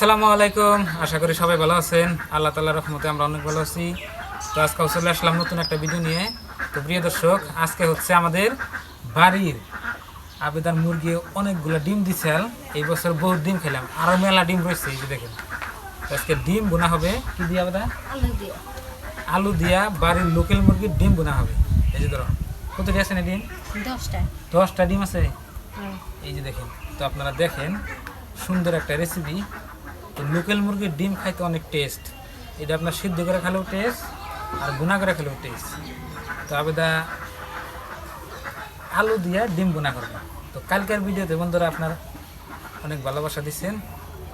আসসালামু আলাইকুম। আশা করি সবাই ভালো আছেন। আল্লাহ তাল্লাহ রহমতে আমরা অনেক ভালো আছি। তো আজকে চলে আসলাম নতুন একটা ভিডিও নিয়ে। তো প্রিয় দর্শক আজকে হচ্ছে আমাদের বাড়ির আবেদার মুরগি অনেকগুলো ডিম দিছিল এই বছর বহুত ডিম খেলাম। আরও মেলা ডিম রয়েছে এই যে দেখেন। আজকে ডিম বোনা হবে। কি দিয়ে আবেদা আলু দিয়া। বাড়ির লোকাল মুরগির ডিম বোনা হবে। এই যে ধরো কতটি আছে না ডিম? দশটা। দশটা ডিম আছে? এই যে দেখেন। তো আপনারা দেখেন সুন্দর একটা রেসিপি লোকাল মুরগির ডিম খাইতে অনেক টেস্ট এটা আপনার সিদ্ধ করে খেলেও টেস্ট আর গুনা করে খেলেও টেস্ট তো আবেদা আলু দিয়ে ডিম বোনা করবে তো কালকের ভিডিওতে বন্ধুরা আপনার অনেক ভালোবাসা দিচ্ছেন।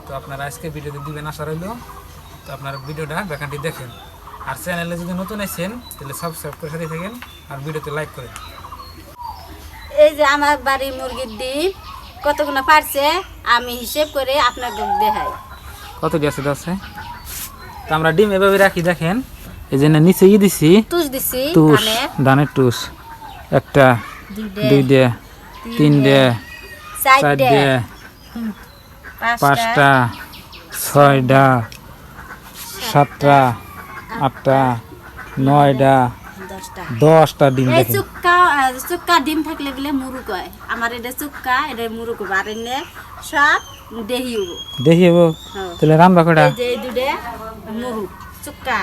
তো আপনারা আজকে ভিডিওতে দিবেন আশা রইল। তো আপনার ভিডিওটা বেকানটি দেখেন। আর চ্যানেলে যদি নতুন আছেন তাহলে সাবস্ক্রাইব করে সাথে থাকেন আর ভিডিওতে লাইক করেন। এই যে আমার বাড়ির মুরগির ডিম কতগুলো পারছে, আমি হিসেব করে আপনাকে দেখাই। কত আছে আছে? তো আমরা ডিম এভাবে রাখি দেখেন। এই জন্য নিচে ই দিছি। তুষ ধানের টুস একটা দুই ডে তিন ডে চার ডে পাঁচটা ছয়টা সাতটা আটটা নয়টা দশটা। ডিম এই চুক্কা চুক্কা ডিম থাকলে বলে মুরুক হয়। আমার এটা চুক্কা এটা মুরুক আর এনে সব দেহি হব। দেখি এবো হ্যাঁ। তাহলে রান্না কটা? যে দুটে মুরুক চুক্কা।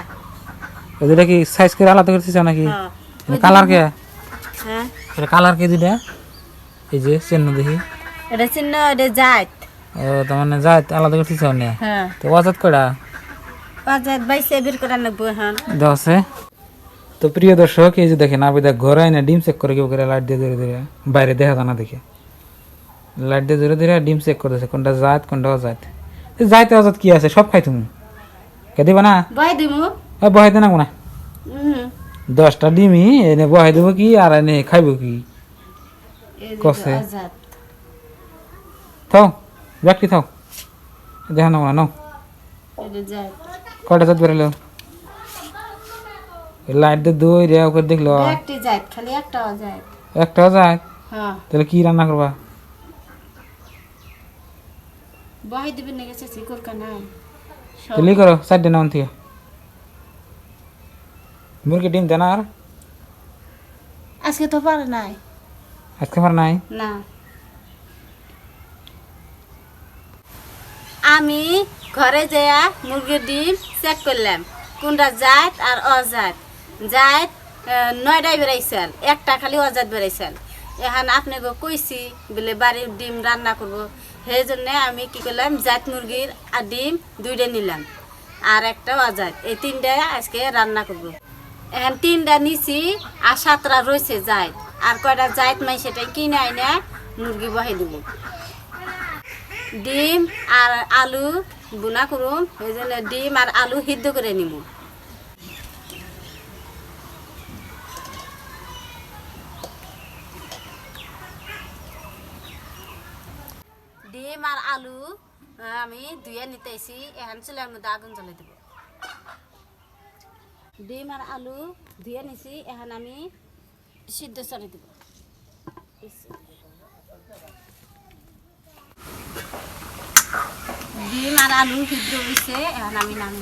দুটা কি সাইজ করে আলাদা করতেছ নাকি? হ্যাঁ। কালার কে? হ্যাঁ। কালার কে দুটা এই যে চিহ্ন দেখি। এটা চিহ্ন এটা জাত। ও তার মানে যাই আলাদা করতেছ না? হ্যাঁ। তো অজাত কটা? বাজার বাইসে বের করে নেব এখন। দশে। তো প্রিয় দর্শক এই যে দেখেন আবেদা ঘরে এনে ডিম চেক করে কেউ করে লাইট দিয়ে ধরে ধরে বাইরে দেখা জানা দেখে। লাইট দিয়ে ধরে ধরে ডিম চেক করতেছে। কোনটা জাত কোনটা অজাত? যাইতে অজাত কি আছে? সব খাই তুমি। কে দিবা না? দিমু। এ বহাই দে না কোনা দশটা ডিমই এনে বহাই দেবো কি আর এনে খাইব কি? কষে। থাও ব্যাগটি থাও। দেখা না কোনা নাও। এটা জাত। বেরোলো? লাইট দিয়ে দই রে ওকে দেখল। একটি জাত খালি একটা জাত। একটা যায় হ্যাঁ। তাহলে কি রান্না করবা? বয় দিবেন না গেছে সিকুর কানাই তাহলে ই করো? চারটে নাম থেকে মুরগি ডিম দেন আর? আজকে তো পারে নাই। আজকে নাই? না। আমি ঘরে যেয়া মুরগির ডিম চেক করলাম কোনটা জাত আর অজাত। জাত নয়টাই বেড়াইছেন একটা খালি অজাত বেড়াইছেন এখন আপনাকে কইছি বলে বাড়ির ডিম রান্না করব। সেই জন্য আমি কি করলাম, জাত মুরগির আর ডিম দুইটা নিলাম আর একটা অজাত। এই তিনটা আজকে রান্না করব। এখন তিনটা নিছি আর সাতটা রয়েছে জাত। আর কয়টা জাত মাই সেটা কিনে আইনে মুরগি বহাই দিব। ডিম আর আলু বুনা করুম এই জন্য ডিম আর আলু সিদ্ধ করে নিব ডিম আর আলু আহ, আমি ধুয়ে নিতেছি এখন চুলের মধ্যে আগুন জ্বলে দেব। ডিম আর আলু ধুয়ে নিছি, এখন আমি সিদ্ধ চলে দেব। ডিম আর আলু সিদ্ধ হয়েছে এখন আমি নামি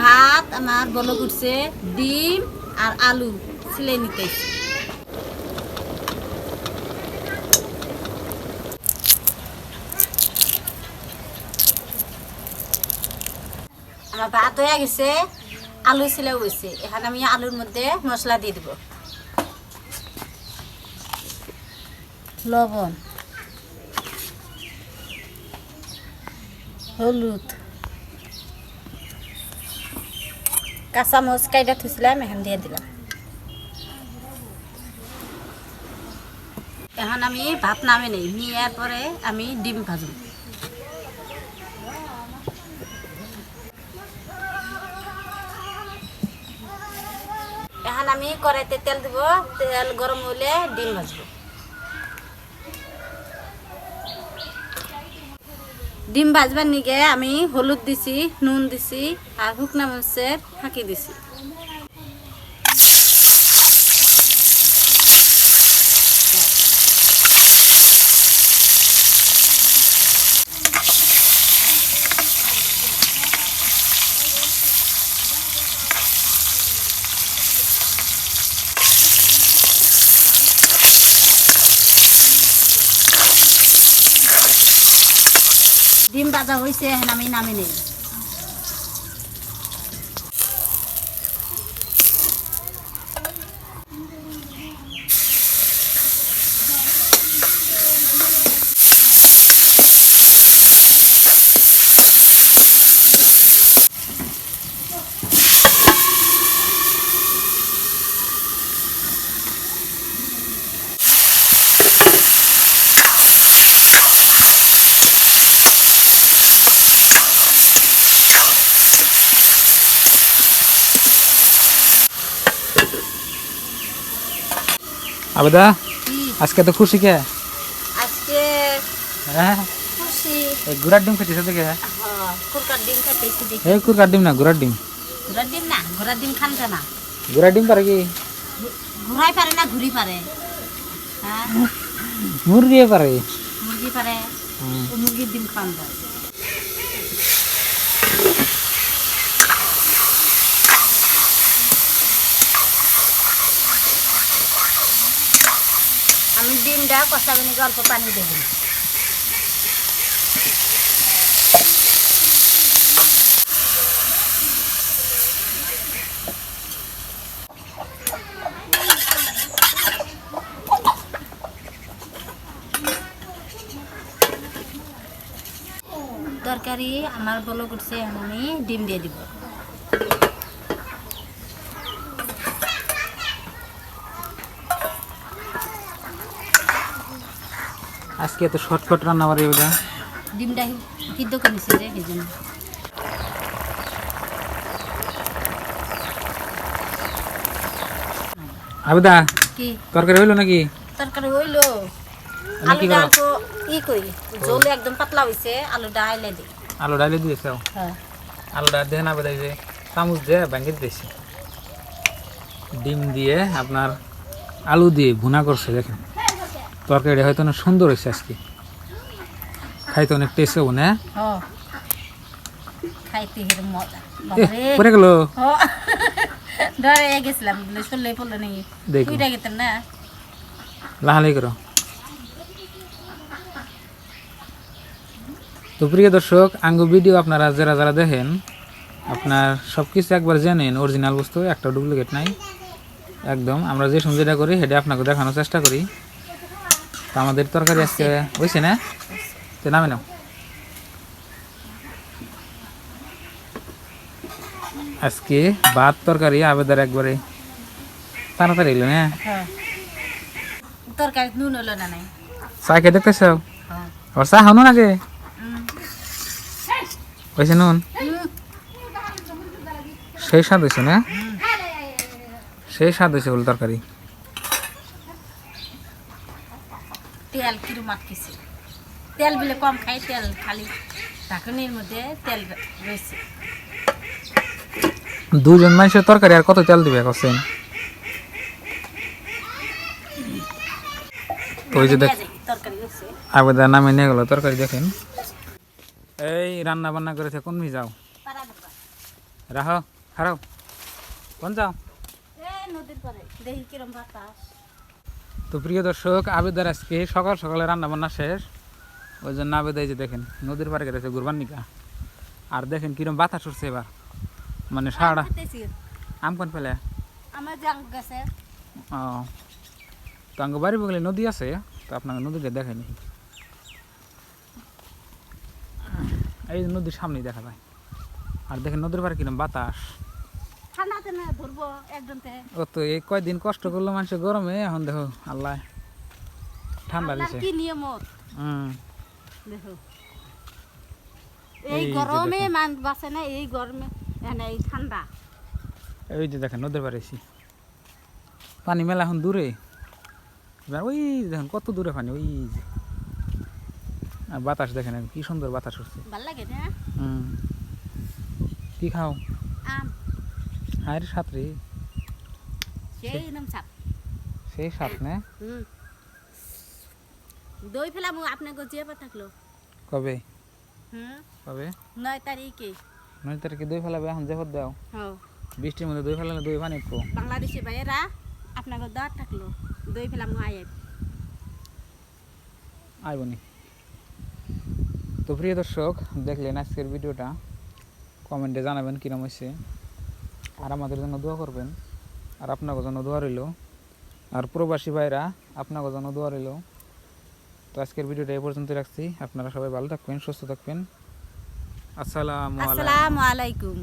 ভাত আমার বলো করছে ডিম আর আলু ছিলে নিতে আমার ভাত হয়ে গেছে, আলু ছিলে হয়েছে। এখন আমি আলুর মধ্যে মশলা দিয়ে দিব। লবণ, হলুদ কাঁচা মরিচ কাইটা থুছিলাম এখন দিয়ে দিলাম। এখন আমি ভাত নামে নেই নিয়ার পরে আমি ডিম ভাজুম এখন আমি কড়াইতে তেল দিব, তেল গরম হলে ডিম ভাজবো। ডিম ভাজবার নিগে আমি হলুদ দিছি নুন দিছি আর শুকনা মরিচের ফাঁকি দিছি। ডিম ভাজা হয়েছে এখন আমি নামি নেই। আবেদা আজকে তো খুশি কে? আজকে হ্যাঁ? খুশি। এই গুড়ার ডিম খেতেছে দেখে। হ্যাঁ কুরকার ডিম খাইতেছি দেখি। এই কুরকার ডিম না গুড়ার ডিম। ঘোড়ার ডিম না ঘোড়ার ডিম খান না গুড়ার ডিম পারে কি? ঘুরাই পারে না ঘুরি পারে? হ্যাঁ? মুরগি পারে। মুরগি পারে। মুরগির ডিম খান যায় আমি ডিমটা কষাবেনি অল্প পানি দেবো। তরকারি আমার বলো করছে আমি ডিম দিয়ে দিব। আজকে এত শর্টকাট রান্না পারে ওটা ডিমটা সিদ্ধ করে নিছে যে সেই জন্য। আবেদা কি? তরকারি হইল নাকি? তরকারি হইল। আলুটা করো? অল্প ই করি। জল একদম পাতলা হয়েছে আলুটা আইলে দিই। আলু ডালি দিয়েছে? হ্যাঁ। আলুটা দেখে না বেদাই যে চামচ দিয়ে ভেঙে দিয়েছি ডিম দিয়ে আপনার আলু দিয়ে ভুনা করছে দেখেন। তরকারিটা হয়তো অনেক সুন্দর হয়েছে আজকে। খাইতে অনেক টেস্ট হব না? হ খাইতে হির মজা। এ, বাবারে পড়ে গেল? হ গেছিলাম চললে পড়ল নাকি? দেখো। গেতাম না? লাহালি করো। তো প্রিয় দর্শক আঙ্গু ভিডিও আপনারা যারা যারা দেখেন আপনার সব কিছু একবার জানেন অরিজিনাল বস্তু একটা ডুপ্লিকেট নাই। একদম আমরা যে সময় যেটা করি সেটা আপনাকে দেখানোর চেষ্টা করি। তো আমাদের তরকারি আজকে হয়েছে না? তো নামে নাও। আজকে ভাত তরকারি আবেদার একবারে। তাড়াতাড়ি এলো না? হ্যাঁ। তরকারি নুন হলো না নাই। চা খেয়ে দেখতেছ? হ্যাঁ। চা হয়েছে নুন? সেই স্বাদ হয়েছে না? সেই স্বাদ হয়েছে বলে তরকারি। কিরম তেল বিলে কম খাই তেল খালি। ঢাকনির মধ্যে তেল রয়েছে। দুজন মানুষের তরকারি আর কত তেল দিবে করছেন তো ওই যে দেখ পেঁয়াজ এই তরকারি রয়েছে। আবেদা নামে নিয়ে গেল তরকারি দেখেন। এই রান্না বান্না করেছে কোন মি যাও পারা দেবা। কোন যাও? নদীর পরে দেখি কিরম বাতাস। তো প্রিয় দর্শক আবেদার আজকে সকাল সকালে রান্না বান্না শেষ। ওই জন্য আবেদা যে দেখেন নদীর পাড়ে গেছে গুরবান নিকা আর দেখেন কিরম বাতাস উঠছে এবার। মানে সারা। আম কোন ফেলে? ও। তো আঙ্গ বাড়ি বগলে নদী আছে তো আপনাকে নদীটা দেখেনি এই নদীর সামনেই দেখা যায়। আর দেখেন নদীর পাড়ে কিরম বাতাস। ও তো এই কয়দিন কষ্ট করল মানুষের গরমে এখন দেখো আল্লাহ ঠান্ডা দিছে। কি নিয়মত? হুম। দেখো। এই গরমে মান বাঁচে না এই গরমে এখানে এই ঠান্ডা। ওই যে দেখেন নদীর পাড়ে এসি। পানি মেলা এখন দূরে। এবার ওই দেখেন কত দূরে পানি ওই যে। আর বাতাস দেখেন কি সুন্দর বাতাস হচ্ছে। ভালো লাগে না? হুম। কি খাও? হায়ের সাঁতরে সেই নাম চাপ সেই সাত না? হুম। দই ফেলাম আপনাকে জিয়াবা থাকল। কবে? হুম। কবে? নয় তারিখে। নয় তারিখে দই ফেলাবে এখন জেফর দাও। হ্যাঁ। বৃষ্টির মধ্যে দই ফেলালে দই পানি পো বাংলাদেশি ভাইয়েরা আপনাকে দাঁত থাকল। দই ফেলাম আয়। আইবনি তো প্রিয় দর্শক দেখলেন আজকের ভিডিওটা। কমেন্টে জানাবেন কিরম হয়েছে। আর আমাদের জন্য দোয়া করবেন। আর আপনাকে জন্য দোয়া রইল। আর প্রবাসী ভাইরা, আপনাকে জন্য দোয়া রইল। তো আজকের ভিডিওটা এই পর্যন্ত রাখছি। আপনারা সবাই ভালো থাকবেন, সুস্থ থাকবেন। আসসালাম আলাইকুম।